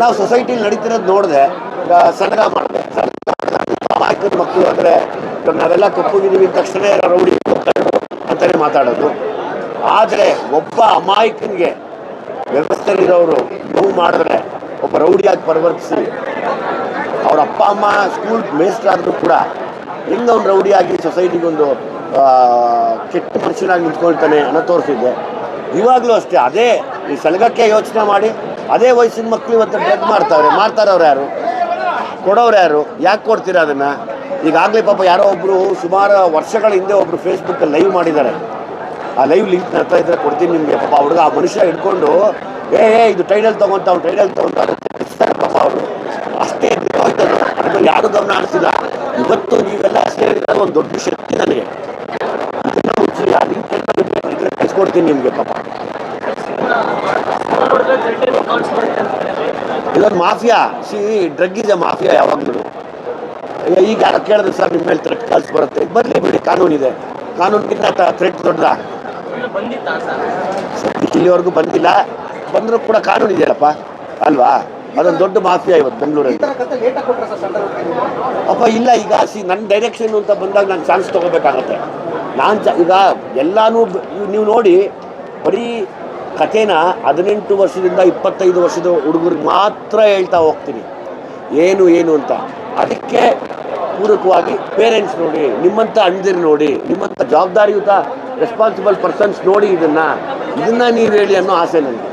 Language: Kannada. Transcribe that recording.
ನಾವು ಸೊಸೈಟಿಲಿ ನಡೀತಿರೋದು ನೋಡಿದೆ ಸಡಗ ಮಾಡಿದೆ ಅಮಾಯಕರ ಮಕ್ಕಳು ಅಂದರೆ ನಾವೆಲ್ಲ ಕಪ್ಪುಗಿದ್ದೀವಿ ತಕ್ಷಣ ರೌಡಿ ಅಂತಲೇ ಮಾತಾಡೋದು. ಆದರೆ ಒಬ್ಬ ಅಮಾಯಕನಿಗೆ ವ್ಯವಸ್ಥೆಯಲ್ಲಿರೋರು ನೋವು ಮಾಡಿದ್ರೆ ಒಬ್ಬ ರೌಡಿಯಾಗಿ ಪರಿವರ್ತಿಸಿ, ಅವ್ರ ಅಪ್ಪ, ಅಮ್ಮ ಸ್ಕೂಲ್ ಮೇಸ್ಟ್ರಾದ್ರು ಕೂಡ ಹೆಂಗೆ ಅವ್ನು ರೌಡಿಯಾಗಿ ಸೊಸೈಟಿಗೊಂದು ಕೆಟ್ಟ ಮನುಷ್ಯನಾಗಿ ನಿಂತ್ಕೊಳ್ತಾನೆ ಅನ್ನೋ ತೋರಿಸಿದ್ದೆ. ಇವಾಗಲೂ ಅಷ್ಟೇ, ಅದೇ ಈ ಸಲಗಕ್ಕೆ ಯೋಚನೆ ಮಾಡಿ ಅದೇ ವಯಸ್ಸಿನ ಮಕ್ಕಳು ಇವತ್ತು ಡ್ರಗ್ ಮಾಡ್ತಾವ್ರೆ ಮಾಡ್ತಾರವ್ರು ಯಾರು? ಕೊಡೋರು ಯಾರು? ಯಾಕೆ ಕೊಡ್ತೀರ ಅದನ್ನು? ಈಗಾಗಲೇ ಪಾಪ ಯಾರೋ ಒಬ್ಬರು ಸುಮಾರು ವರ್ಷಗಳ ಹಿಂದೆ ಒಬ್ಬರು ಫೇಸ್ಬುಕ್ಕಲ್ಲಿ ಲೈವ್ ಮಾಡಿದ್ದಾರೆ. ಆ ಲೈವ್ ಲಿಂಕ್ ನಡ್ತಾ ಇದ್ರೆ ಕೊಡ್ತೀನಿ ನಿಮಗೆ. ಪಾಪ ಹುಡುಗ ಆ ಮನುಷ್ಯ ಹಿಡ್ಕೊಂಡು, ಏ ಏ, ಇದು ಟೈಟಲ್ ತೊಗೊಂತಾವ್ ಟೈಟಲ್ ತೊಗೊಂತಾರೆ ಪಾಪ ಅವರು. ಅಷ್ಟೇ ಯಾರು ಗಮನ ಹರಿಸಿಲ್ಲ. ಇವತ್ತು ನೀವೆಲ್ಲ ಸೇರಿದ್ರೆ ಒಂದು ದೊಡ್ಡ ಶಕ್ತಿ ನನಗೆ. ಕಳಿಸ್ಕೊಡ್ತೀನಿ ನಿಮಗೆ ಪಾಪ. ಇದೊಂದು mafia? See drug is a mafia ಯಾವಾಗಲೂ. ಈಗ ಯಾರು ಕೇಳಿದ್ರೆ ಸರ್ ನಿಮ್ಮ ಮೇಲೆ ಥ್ರೆಟ್ ಕಾಲ್ಸ್ ಬರುತ್ತೆ. ಬರಲಿ ಬಿಡಿ ಕಾನೂನಿದೆ ಕಾನೂನಿಗಿಂತ ಥ್ರೆಟ್ ದೊಡ್ಡದ. ಇಲ್ಲಿವರೆಗೂ ಬಂದಿಲ್ಲ. ಬಂದರೂ ಕೂಡ ಕಾನೂನು ಇದೆಯಲ್ಲಪ್ಪ. ಅಲ್ವಾ? ಅದೊಂದು ದೊಡ್ಡ ಮಾಫಿಯಾ ಇವತ್ತು ಬೆಂಗಳೂರಲ್ಲಿ. ಅಪ್ಪ ಇಲ್ಲ ಈಗ ಸಿ ನನ್ನ ಡೈರೆಕ್ಷನ್ ಅಂತ ಬಂದಾಗ ನಾನು ಚಾನ್ಸ್ ತೊಗೋಬೇಕಾಗತ್ತೆ. ನಾನು ಚ ಈಗ ಎಲ್ಲಾನು ನೀವು ನೋಡಿ ಬರೀ ಕಥೆನ ಹದಿನೆಂಟು ವರ್ಷದಿಂದ ಇಪ್ಪತ್ತೈದು ವರ್ಷದ ಹುಡುಗರಿಗೆ ಮಾತ್ರ ಹೇಳ್ತಾ ಹೋಗ್ತೀನಿ. ಏನು ಏನು ಅಂತ. ಅದಕ್ಕೆ ಪೂರಕವಾಗಿ ಪೇರೆಂಟ್ಸ್ ನೋಡಿ ನಿಮ್ಮಂಥ ಅಣ್ದಿರು ನೋಡಿ ನಿಮ್ಮಂಥ ಜವಾಬ್ದಾರಿಯುತ ರೆಸ್ಪಾನ್ಸಿಬಲ್ ಪರ್ಸನ್ಸ್ ನೋಡಿ ಇದನ್ನು ಇದನ್ನು ನೀವು ಹೇಳಿ ಅನ್ನೋ ಆಸೆ ನನಗೆ